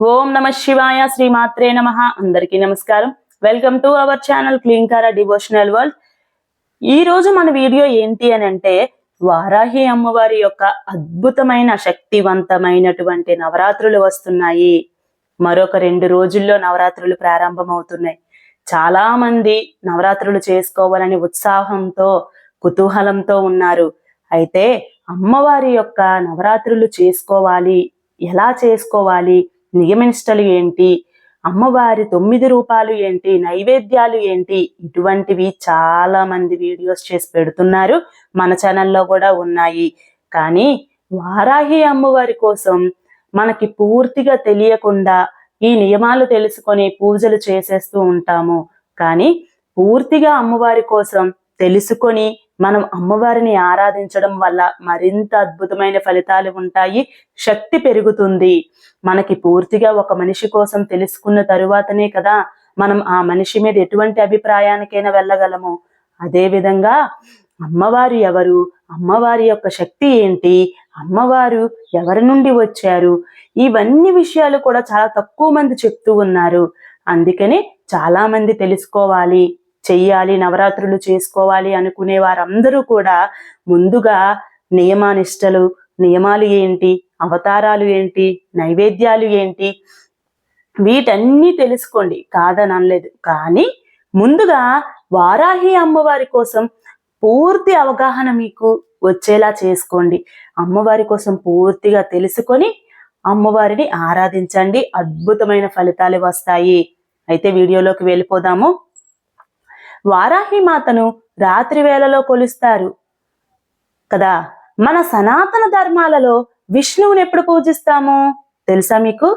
ఓం నమ శివాయ శ్రీమాత్రే నమ. అందరికీ నమస్కారం. Welcome to our channel Klinkaara devotional world ఈ రోజు మన వీడియో ఏంటి అని అంటే వారాహి అమ్మవారి యొక్క అద్భుతమైన శక్తివంతమైనటువంటి నవరాత్రులు వస్తున్నాయి. మరొక రెండు రోజుల్లో నవరాత్రులు ప్రారంభమవుతున్నాయి. చాలా మంది నవరాత్రులు చేసుకోవాలని ఉత్సాహంతో కుతూహలంతో ఉన్నారు. అయితే అమ్మవారి యొక్క నవరాత్రులు చేసుకోవాలి. ఎలా చేసుకోవాలి? నియమనిష్టలు ఏంటి? అమ్మవారి తొమ్మిది రూపాలు ఏంటి? నైవేద్యాలు ఏంటి? ఇటువంటివి చాలా మంది వీడియోస్ చేసి పెడుతున్నారు. మన ఛానల్లో కూడా ఉన్నాయి. కానీ వారాహి అమ్మవారి కోసం మనకి పూర్తిగా తెలియకుండా ఈ నియమాలు తెలుసుకొని పూజలు చేసేస్తూ ఉంటాము. కానీ పూర్తిగా అమ్మవారి కోసం తెలుసుకొని మనం అమ్మవారిని ఆరాధించడం వల్ల మరింత అద్భుతమైన ఫలితాలు ఉంటాయి శక్తి పెరుగుతుంది. మనకి పూర్తిగా ఒక మనిషి కోసం తెలుసుకున్న తరువాతనే కదా మనం ఆ మనిషి మీద ఎటువంటి అభిప్రాయానికైనా వెళ్ళగలము. అదేవిధంగా అమ్మవారు ఎవరు అమ్మవారి యొక్క శక్తి ఏంటి అమ్మవారు ఎవరి నుండి వచ్చారు ఇవన్నీ విషయాలు కూడా చాలా తక్కువ మంది చెప్తూ ఉన్నారు. అందుకని చాలా మంది తెలుసుకోవాలి. చెయ్యాలి నవరాత్రులు చేసుకోవాలి అనుకునే వారందరూ కూడా ముందుగా నియమానిష్టలు నియమాలు ఏంటి అవతారాలు ఏంటి నైవేద్యాలు ఏంటి వీటన్నీ తెలుసుకోండి. కాదని అనలేదు కానీ ముందుగా వారాహి అమ్మవారి కోసం పూర్తి అవగాహన మీకు వచ్చేలా చేసుకోండి. అమ్మవారి కోసం పూర్తిగా తెలుసుకొని అమ్మవారిని ఆరాధించండి. అద్భుతమైన ఫలితాలు వస్తాయి. అయితే వీడియోలోకి వెళ్ళిపోదాము. వారాహి మాతను రాత్రి వేళలో కొలుస్తారు. కదా మన సనాతన ధర్మాలలో విష్ణువుని ఎప్పుడు పూజిస్తాము? తెలుసా మీకు?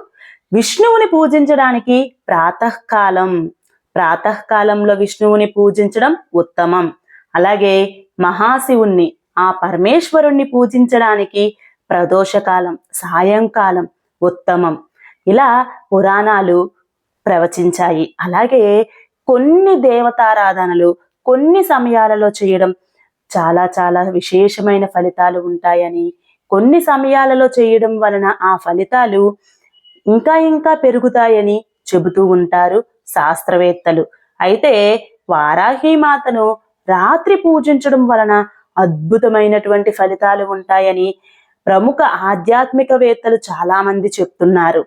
విష్ణువుని పూజించడానికి ప్రాతకాలం. ప్రాతకాలంలో విష్ణువుని పూజించడం ఉత్తమం. అలాగే మహాశివుణ్ణి ఆ పరమేశ్వరుణ్ణి పూజించడానికి ప్రదోషకాలం సాయంకాలం ఉత్తమం. ఇలా పురాణాలు ప్రవచించాయి. అలాగే కొన్ని దేవతారాధనలు కొన్ని సమయాలలో చేయడం చాలా చాలా విశేషమైన ఫలితాలు ఉంటాయని కొన్ని సమయాలలో చేయడం వలన ఆ ఫలితాలు ఇంకా ఇంకా పెరుగుతాయని చెబుతూ ఉంటారు శాస్త్రవేత్తలు. అయితే వారాహిమాతను రాత్రి పూజించడం వలన అద్భుతమైనటువంటి ఫలితాలు ఉంటాయని ప్రముఖ ఆధ్యాత్మికవేత్తలు చాలామంది చెప్తున్నారు.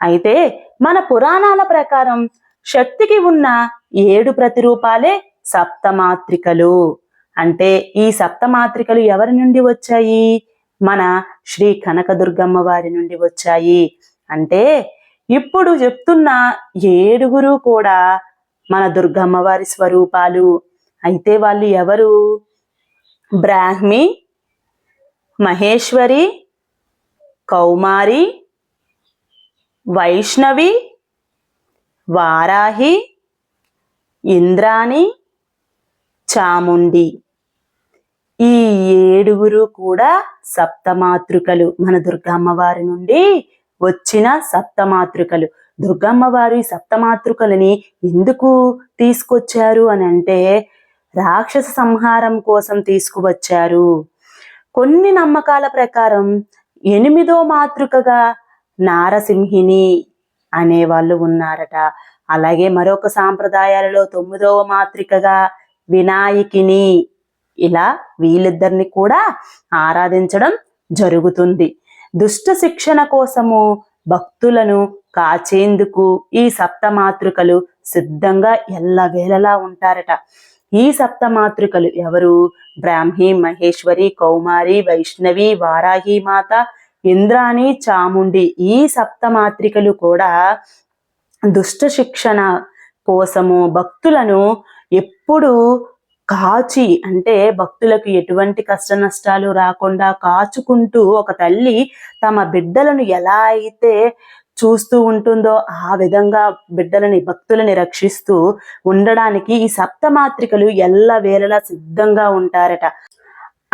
అయితే మన పురాణాల ప్రకారం శక్తికి ఉన్న ఏడు ప్రతిరూపాలే సప్తమాత్రికలు. అంటే ఈ సప్తమాత్రికలు ఎవరి నుండి వచ్చాయి? మన శ్రీ కనకదుర్గమ్మ వారి నుండి వచ్చాయి. అంటే ఇప్పుడు చెప్తున్న ఏడుగురు కూడా మన దుర్గమ్మ వారి స్వరూపాలు. అయితే వాళ్ళు ఎవరు? బ్రాహ్మి మహేశ్వరి కౌమారి వైష్ణవి వారాహి ఇంద్రాణి చాముండి. ఈ ఏడుగురు కూడా సప్తమాతృకలు. మన దుర్గమ్మవారి నుండి వచ్చిన సప్తమాతృకలు. దుర్గమ్మవారి సప్తమాతృకలని ఎందుకు తీసుకొచ్చారు అని అంటే రాక్షస సంహారం కోసం తీసుకువచ్చారు. కొన్ని నమ్మకాల ప్రకారం ఎనిమిదో మాతృకగా నారసింహిని అనేవాళ్ళు ఉన్నారట. అలాగే మరొక సాంప్రదాయాలలో తొమ్మిదవ మాత్రికగా వినాయకిని ఇలా వీళ్ళిద్దరిని కూడా ఆరాధించడం జరుగుతుంది. దుష్ట శిక్షణ కోసము భక్తులను కాచేందుకు ఈ సప్తమాతృకలు సిద్ధంగా ఎల్లవేళలా ఉంటారట. ఈ సప్తమాతృకలు ఎవరు? బ్రాహ్మి మహేశ్వరి కౌమారి వైష్ణవి వారాహి మాత ఇంద్రాణి చాముండి ఈ సప్తమాత్రికలు కూడా దుష్ట శిక్షణ కోసము భక్తులను ఎప్పుడు కాచి అంటే భక్తులకు ఎటువంటి కష్ట నష్టాలు రాకుండా కాచుకుంటూ ఒక తల్లి తమ బిడ్డలను ఎలా అయితే చూస్తూ ఉంటుందో ఆ విధంగా బిడ్డలని భక్తులని రక్షిస్తూ ఉండడానికి ఈ సప్తమాత్రికలు ఎల్ల వేళలా సిద్ధంగా ఉంటారట.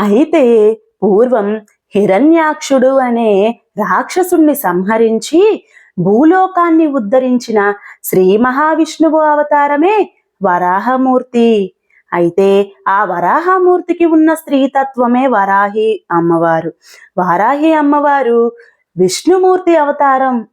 అయితే పూర్వం హిరణ్యాక్షుడు అనే రాక్షసుణ్ణి సంహరించి భూలోకాన్ని ఉద్ధరించిన శ్రీ మహావిష్ణువు అవతారమే వరాహమూర్తి. అయితే ఆ వరాహమూర్తికి ఉన్న స్త్రీతత్వమే వరాహి అమ్మవారు. వారాహి అమ్మవారు విష్ణుమూర్తి అవతారం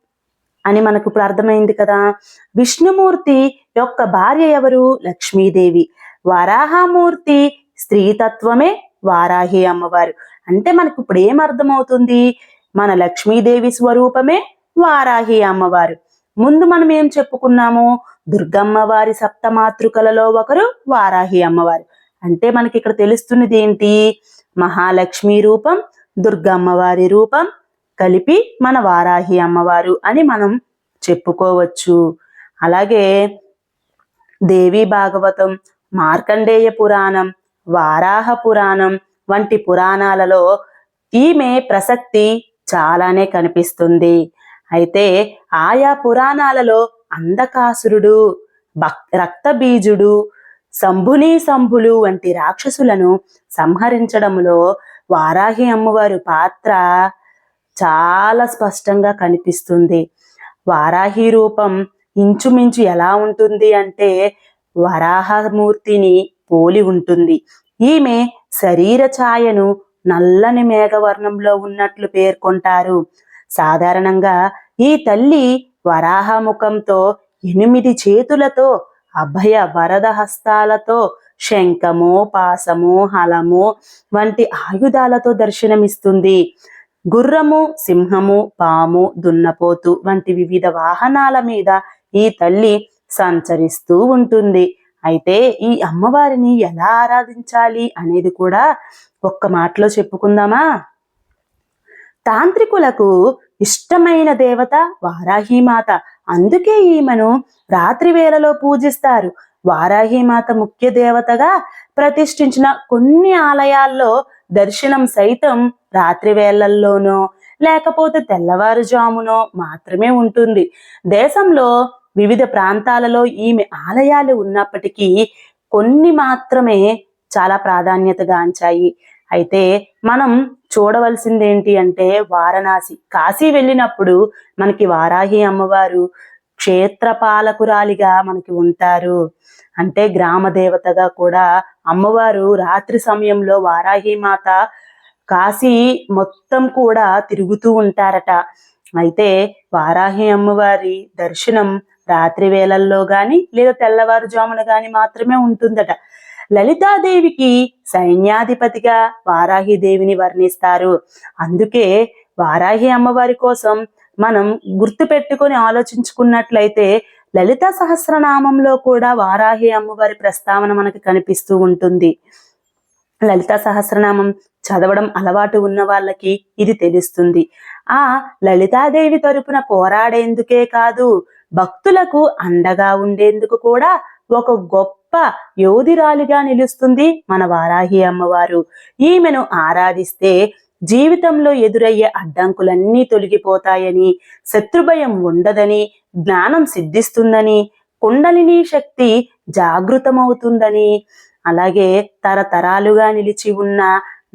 అని మనకు ఇప్పుడు అర్థమైంది కదా. విష్ణుమూర్తి యొక్క భార్య ఎవరు? లక్ష్మీదేవి. వరాహమూర్తి స్త్రీతత్వమే వారాహి అమ్మవారు. అంటే మనకు ఇప్పుడు ఏం అర్థమవుతుంది? మన లక్ష్మీదేవి స్వరూపమే వారాహి అమ్మవారు. ముందు మనం ఏం చెప్పుకున్నాము? దుర్గమ్మ వారి సప్తమాతృకలలో ఒకరు వారాహి అమ్మవారు. అంటే మనకి ఇక్కడ తెలుస్తున్నది ఏంటి? మహాలక్ష్మి రూపం దుర్గమ్మవారి రూపం కలిపి మన వారాహి అమ్మవారు అని మనం చెప్పుకోవచ్చు. అలాగే దేవి భాగవతం మార్కండేయ పురాణం వారాహ పురాణం వంటి పురాణాలలో ఈమె ప్రసక్తి చాలానే కనిపిస్తుంది. అయితే ఆయా పురాణాలలో అంధకాసురుడు భక్ రక్తబీజుడు శంభుని శంభులు వంటి రాక్షసులను సంహరించడంలో వారాహి అమ్మవారి పాత్ర చాలా స్పష్టంగా కనిపిస్తుంది. వారాహి రూపం ఇంచుమించు ఎలా ఉంటుంది అంటే వరాహమూర్తిని పోలి ఉంటుంది. ఈమె శరీర ఛాయను నల్లని మేఘవర్ణంలో ఉన్నట్లు పేర్కొంటారు. సాధారణంగా ఈ తల్లి వరాహముఖంతో ఎనిమిది చేతులతో అభయ వరద హస్తాలతో శంఖము పాసము హలము వంటి ఆయుధాలతో దర్శనమిస్తుంది. గుర్రము సింహము పాము దున్నపోతు వంటి వివిధ వాహనాల మీద ఈ తల్లి సంచరిస్తూ ఉంటుంది. అయితే ఈ అమ్మవారిని ఎలా ఆరాధించాలి అనేది కూడా ఒక్క మాటలో చెప్పుకుందామా? తాంత్రికులకు ఇష్టమైన దేవత వారాహీమాత. అందుకే ఈమెను రాత్రి వేళలో పూజిస్తారు. వారాహీమాత ముఖ్య దేవతగా ప్రతిష్ఠించిన కొన్ని ఆలయాల్లో దర్శనం సైతం రాత్రి వేళల్లోనో లేకపోతే తెల్లవారుజామునో మాత్రమే ఉంటుంది. దేశంలో వివిధ ప్రాంతాలలో ఈమె ఆలయాలు ఉన్నప్పటికీ కొన్ని మాత్రమే చాలా ప్రాధాన్యతగాంచాయి అయితే మనం చూడవలసింది ఏంటి అంటే వారణాసి. కాశీ వెళ్ళినప్పుడు మనకి వారాహి అమ్మవారు క్షేత్రపాలకురాలిగా మనకి ఉంటారు. అంటే గ్రామ దేవతగా కూడా అమ్మవారు రాత్రి సమయంలో వారాహి మాత కాశీ మొత్తం కూడా తిరుగుతూ ఉంటారట. అయితే వారాహి అమ్మవారి దర్శనం రాత్రి వేళల్లో గాని లేదా తెల్లవారుజామున గాని మాత్రమే ఉంటుందట. లలితాదేవికి సైన్యాధిపతిగా వారాహి దేవిని వర్ణిస్తారు. అందుకే వారాహి అమ్మవారి కోసం మనం గుర్తు పెట్టుకొని ఆలోచించుకున్నట్లయితే లలిత సహస్రనామంలో కూడా వారాహి అమ్మవారి ప్రస్తావన మనకు కనిపిస్తూ ఉంటుంది. లలిత సహస్రనామం చదవడం అలవాటు ఉన్న వాళ్ళకి ఇది తెలుస్తుంది. ఆ లలితాదేవి తరపున పోరాడేందుకే కాదు భక్తులకు అండగా ఉండేందుకు కూడా ఒక గొప్ప యోధిరాలిగా నిలుస్తుంది మన వారాహి అమ్మవారు. ఈమెను ఆరాధిస్తే జీవితంలో ఎదురయ్యే అడ్డంకులన్నీ తొలగిపోతాయని శత్రుభయం ఉండదని జ్ఞానం సిద్ధిస్తుందని కుండలిని శక్తి జాగృతమవుతుందని అలాగే తరతరాలుగా నిలిచి ఉన్న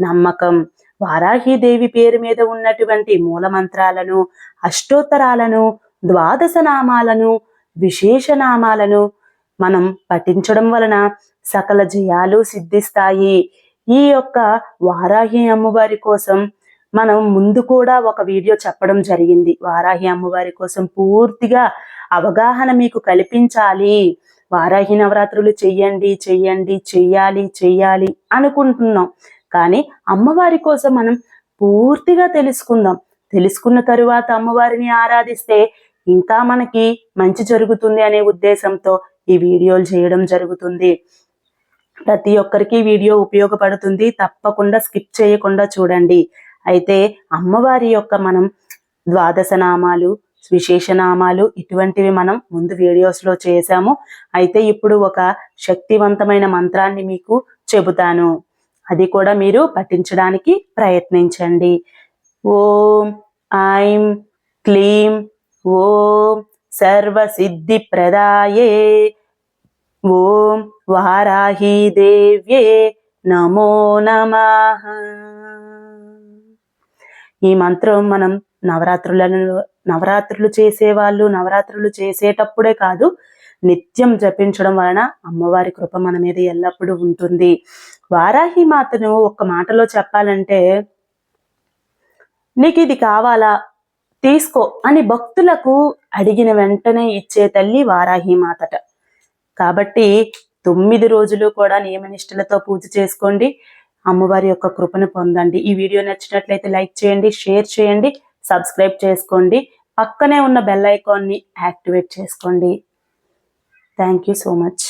నమ్మకం వారాహీదేవి పేరు మీద ఉన్నటువంటి మూలమంత్రాలను అష్టోత్తరాలను ద్వాదశ నామాలను విశేష నామాలను మనం పఠించడం వలన సకల జయాలు సిద్ధిస్తాయి. ఈ యొక్క వారాహి అమ్మవారి కోసం మనం ముందు కూడా ఒక వీడియో చెప్పడం జరిగింది. వారాహి అమ్మవారి కోసం పూర్తిగా అవగాహన మీకు కల్పించాలి. వారాహి నవరాత్రులు చెయ్యండి చెయ్యండి చెయ్యాలి చెయ్యాలి అనుకుంటున్నాం. కానీ అమ్మవారి కోసం మనం పూర్తిగా తెలుసుకుందాం. తెలుసుకున్న తరువాత అమ్మవారిని ఆరాధిస్తే ఇంకా మనకి మంచి జరుగుతుంది అనే ఉద్దేశంతో ఈ వీడియోలు చేయడం జరుగుతుంది. ప్రతి ఒక్కరికి వీడియో ఉపయోగపడుతుంది. తప్పకుండా స్కిప్ చేయకుండా చూడండి. అయితే అమ్మవారి యొక్క మనం ద్వాదశ నామాలు విశేషనామాలు ఇటువంటివి మనం ముందు వీడియోస్లో చేశాము. అయితే ఇప్పుడు ఒక శక్తివంతమైన మంత్రాన్ని మీకు చెబుతాను. అది కూడా మీరు పఠించడానికి ప్రయత్నించండి. ఓం ఐం క్లీం ఓం సర్వసిద్ధిప్రదాయే. ఓం వారాహి దేవ్యే నమో నమ. ఈ మంత్రం మనం నవరాత్రులను నవరాత్రులు చేసేవాళ్ళు నవరాత్రులు చేసేటప్పుడే కాదు నిత్యం జపించడం వలన అమ్మవారి కృప మన మీద ఎల్లప్పుడూ ఉంటుంది. వారాహి మాతను ఒక్క మాటలో చెప్పాలంటే నీకు ఇది కావాలా? తీసుకో అని భక్తులకు అడిగిన వెంటనే ఇచ్చే తల్లి వారాహి మాతట కాబట్టి తొమ్మిది రోజులు కూడా నియమనిష్టలతో పూజ చేసుకోండి. అమ్మవారి యొక్క కృపను పొందండి. ఈ వీడియో నచ్చినట్లయితే లైక్ చేయండి షేర్ చేయండి సబ్స్క్రైబ్ చేసుకోండి. పక్కనే ఉన్న బెల్ ఐకాన్ని యాక్టివేట్ చేసుకోండి. Thank you so much.